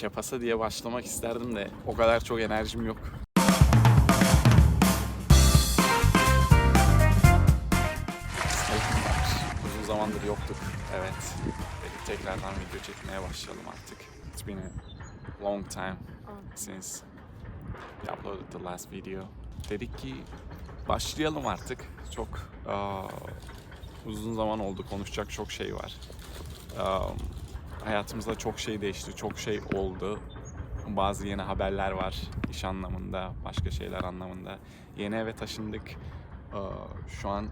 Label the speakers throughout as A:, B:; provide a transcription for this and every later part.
A: kepasa diye başlamak isterdim de o kadar çok enerjim yok. Uzun zamandır yoktuk. Evet. Tekrardan video çekmeye başlayalım artık. It's been a long time since we uploaded the last video. Dedik ki başlayalım artık. Çok aa, uzun zaman oldu. Konuşacak çok şey var. Um, hayatımızda çok şey değişti, çok şey oldu. Bazı yeni haberler var iş anlamında, başka şeyler anlamında. Yeni eve taşındık. Ee, Şu an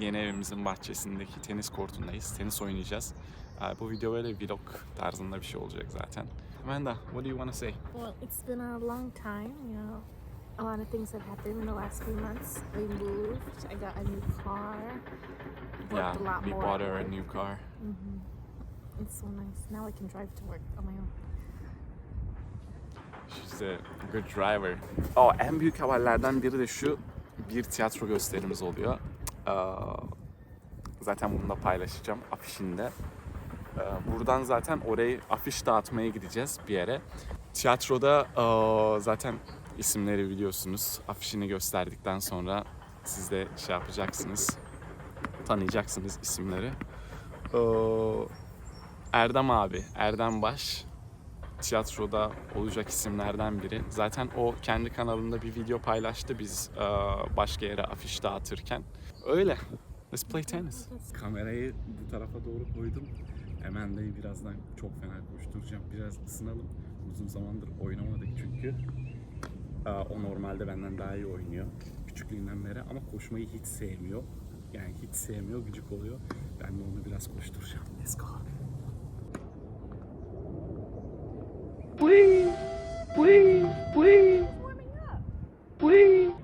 A: yeni evimizin bahçesindeki tenis kortundayız. Tenis oynayacağız. Ee, Bu video böyle vlog tarzında bir şey olacak zaten. Amanda, what do you want to say?
B: Well, it's been a long time, you know. A lot of things have happened in the last few months. We moved. I got a new car. Worked
A: Yeah,
B: a lot
A: we
B: more.
A: bought her a new car.
B: It's so nice. Now I can drive to work on my own.
A: She's a good driver. Oh, en büyük haberlerden biri de şu. Bir tiyatro gösterimiz oluyor. Ee, zaten bunu da paylaşacağım afişinde. Ee, buradan zaten orayı afiş dağıtmaya gideceğiz bir yere. Tiyatroda ee, zaten isimleri biliyorsunuz. Afişini gösterdikten sonra siz de şey yapacaksınız. Tanıyacaksınız isimleri. Ee, Erdem abi, Erdem Baş tiyatroda olacak isimlerden biri. Zaten o kendi kanalında bir video paylaştı biz e, başka yere afiş dağıtırken. Öyle. Let's play tennis. Kamerayı bu tarafa doğru koydum. Hemen de birazdan çok fena koşturacağım. Biraz ısınalım. Uzun zamandır oynamadık çünkü. E, o normalde benden daha iyi oynuyor. Küçüklüğünden beri ama koşmayı hiç sevmiyor. Yani hiç sevmiyor, gıcık oluyor. Ben de onu biraz koşturacağım. Let's go.
B: Wee! Wee! Wee!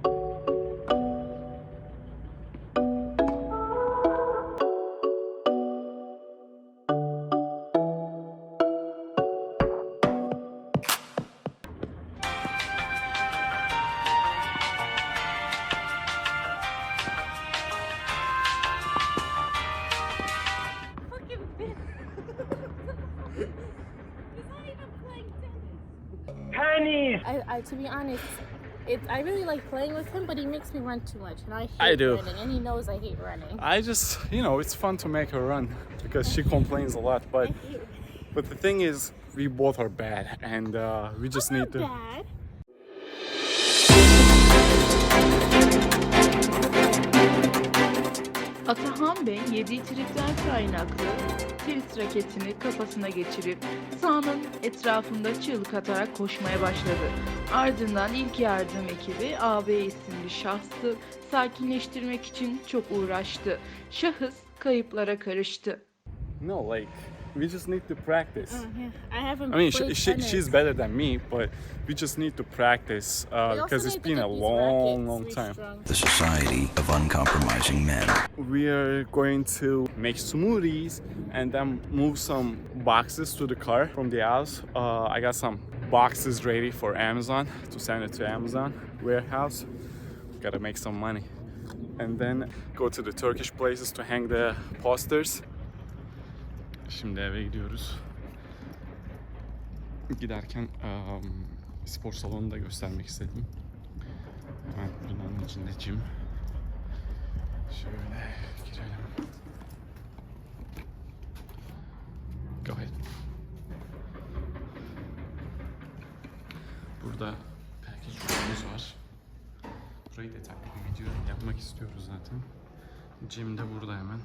C: Pennies!
B: I, I, to be honest, it, I really like playing with him, but he makes me run too much, and I hate
A: I do.
B: running, and he knows I hate running.
A: I just, you know, it's fun to make her run because she complains a lot. But but the thing is, we both are bad, and uh, we just
B: Not
A: need to.
B: bad.
D: Atahan Bey yediği tripten kaynaklı tenis raketini kafasına geçirip sahanın etrafında çığlık atarak koşmaya başladı. Ardından ilk yardım ekibi AB isimli şahsı sakinleştirmek için çok uğraştı. Şahıs kayıplara karıştı.
A: No, like we just need to practice.
B: Oh, yeah. I haven't
A: I mean, she, she, she's better than me, but we just need to practice because it's
B: need to
A: been a long,
B: rackets
A: long time.
B: restrung.
E: The Society of Uncompromising Men.
A: We are going to make smoothies and then move some boxes to the car from the house. Uh, I got some boxes ready for Amazon to send it to Amazon warehouse. Gotta make some money. And then go to the Turkish places to hang the posters. Şimdi eve gidiyoruz. Giderken um, spor salonunu da göstermek istedim. Hemen binanın içinde gym. Şöyle girelim. Ahead. Burada package room'umuz var. Burayı detaylı bir video yapmak istiyoruz zaten. Gym de burada hemen.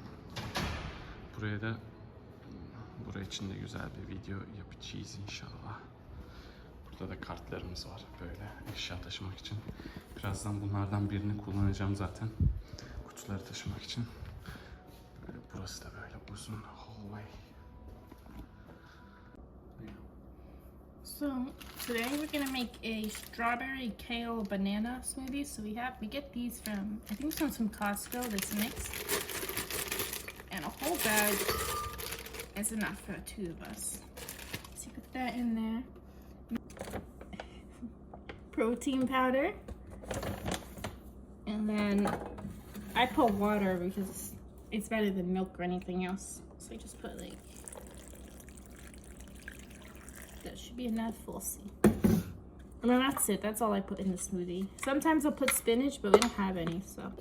A: Buraya da buraya için de güzel bir video yapacağız inşallah. Burada da kartlarımız var böyle eşya taşımak için. Birazdan bunlardan birini kullanacağım zaten. Kutuları taşımak için. Böyle burası da böyle uzun hallway.
B: So today we're gonna make a strawberry kale banana smoothie. So we have we get these from I think one's from Costco. This mix and a whole bag is enough for two of us. So put that in there. Protein powder, and then I put water because it's better than milk or anything else. So I just put like That should be enough. We'll see. And then that's it. That's all I put in the smoothie. Sometimes I'll put spinach, but we don't have any, so.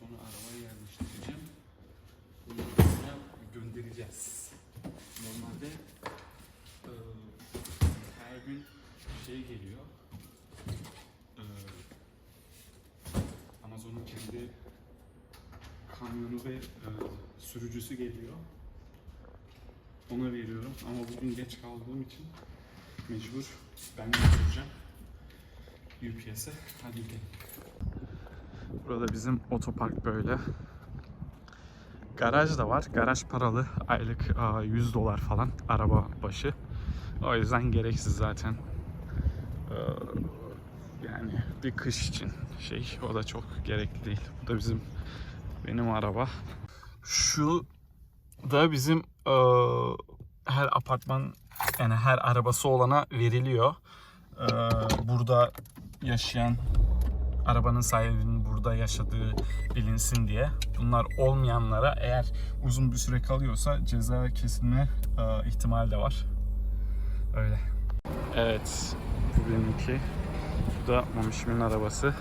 A: Sonra arabaya yerleştireceğim. Ondan sonra göndereceğiz. Normalde e, her gün şey geliyor. E, Amazon'un kendi kamyonu ve e, sürücüsü geliyor. Ona veriyorum ama bugün geç kaldığım için mecbur ben götüreceğim. UPS'e. Hadi gidelim. Burada bizim otopark böyle. Garaj da var. Garaj paralı. Aylık aa, 100 dolar falan araba başı. O yüzden gereksiz zaten. Ee, yani bir kış için şey o da çok gerekli değil. Bu da bizim benim araba. Şu da bizim her apartman yani her arabası olana veriliyor. Eee, burada yaşayan arabanın sahibinin burada yaşadığı bilinsin diye. Bunlar olmayanlara eğer uzun bir süre kalıyorsa ceza kesilme eee, ihtimali de var. Öyle. Evet. Bu benimki. Bu da Mamişimin arabası.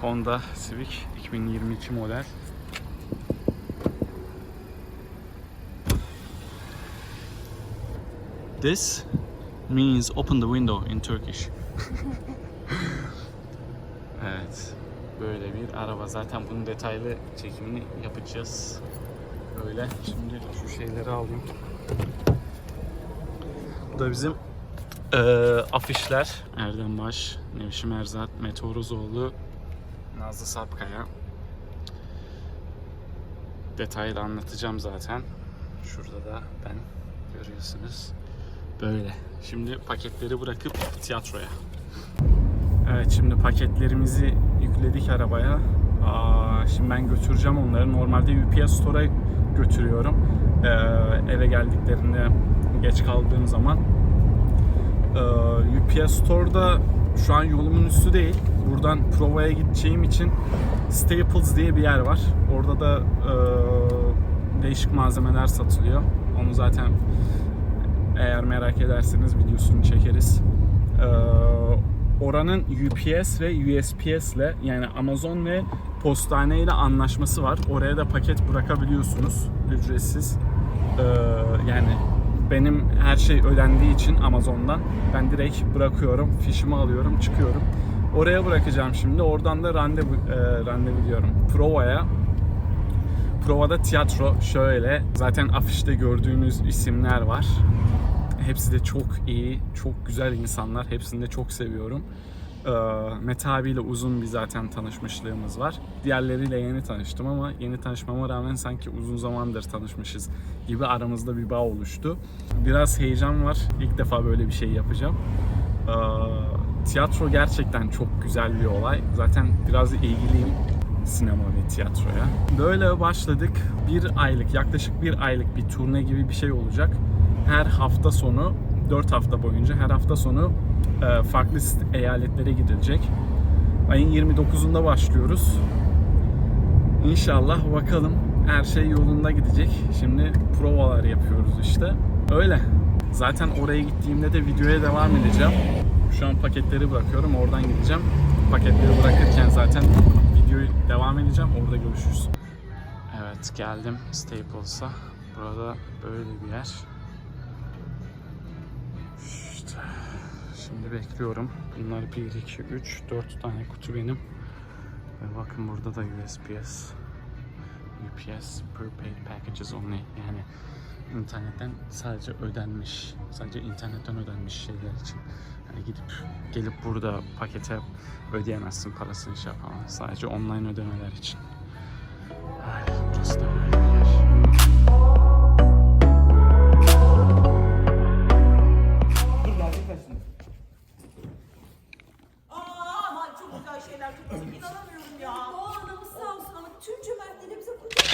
A: Honda Civic 2022 model. This means open the window in Turkish. evet. Böyle bir araba. Zaten bunun detaylı çekimini yapacağız. Böyle. Şimdi şu şeyleri alayım. Bu da bizim eee, afişler. Erdem Baş, Nevşim Erzat, Mete Orozoğlu, Nazlı Sapkaya. Detaylı anlatacağım zaten. Şurada da ben görüyorsunuz. Böyle. Şimdi paketleri bırakıp tiyatroya. Evet şimdi paketlerimizi yükledik arabaya. Aa, şimdi ben götüreceğim onları. Normalde UPS Store'a götürüyorum. Ee, eve geldiklerinde geç kaldığım zaman. Ee, UPS Store'da şu an yolumun üstü değil. Buradan provaya gideceğim için Staples diye bir yer var. Orada da e, değişik malzemeler satılıyor. Onu zaten eğer merak ederseniz videosunu çekeriz. Ee, oranın UPS ve USPS ile yani Amazon ve postane ile anlaşması var. Oraya da paket bırakabiliyorsunuz ücretsiz. Ee, yani benim her şey ödendiği için Amazon'dan ben direkt bırakıyorum, fişimi alıyorum, çıkıyorum. Oraya bırakacağım şimdi. Oradan da randevu, e, randevu diyorum. Prova'ya Prova'da tiyatro şöyle. Zaten afişte gördüğünüz isimler var. Hepsi de çok iyi, çok güzel insanlar. Hepsini de çok seviyorum. Ee, Mete abiyle uzun bir zaten tanışmışlığımız var. Diğerleriyle yeni tanıştım ama yeni tanışmama rağmen sanki uzun zamandır tanışmışız gibi aramızda bir bağ oluştu. Biraz heyecan var. İlk defa böyle bir şey yapacağım. Ee, tiyatro gerçekten çok güzel bir olay. Zaten biraz ilgiliyim sinema ve tiyatroya. Böyle başladık. Bir aylık, yaklaşık bir aylık bir turne gibi bir şey olacak. Her hafta sonu, 4 hafta boyunca her hafta sonu e, farklı eyaletlere gidilecek. Ayın 29'unda başlıyoruz. İnşallah bakalım her şey yolunda gidecek. Şimdi provalar yapıyoruz işte. Öyle. Zaten oraya gittiğimde de videoya devam edeceğim. Şu an paketleri bırakıyorum. Oradan gideceğim. Paketleri bırakırken zaten videoyu devam edeceğim. Orada görüşürüz. Evet geldim Staples'a. Burada böyle bir yer. Şimdi bekliyorum. Bunlar 1, 2, 3, 4 tane kutu benim. Ve bakın burada da USPS. UPS prepaid packages only. Yani internetten sadece ödenmiş, sadece internetten ödenmiş şeyler için. Yani gidip gelip burada pakete ödeyemezsin parasını şey yapamazsın. Sadece online ödemeler için. Ay, burası da böyle
C: şeyler çok güzel. İnanamıyorum ya. Aa, anamız sağ olsun ama tüm cömertliğini bize kucak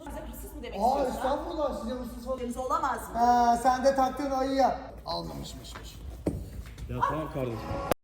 C: Bize hırsız mı demek
F: Aa
C: istiyorsun? ha?
F: estağfurullah size hırsız falan.
C: Hırsız olamaz mı?
F: Ha, sen de taktın ayıya. Almamışmışmış.
A: Ya tamam kardeşim.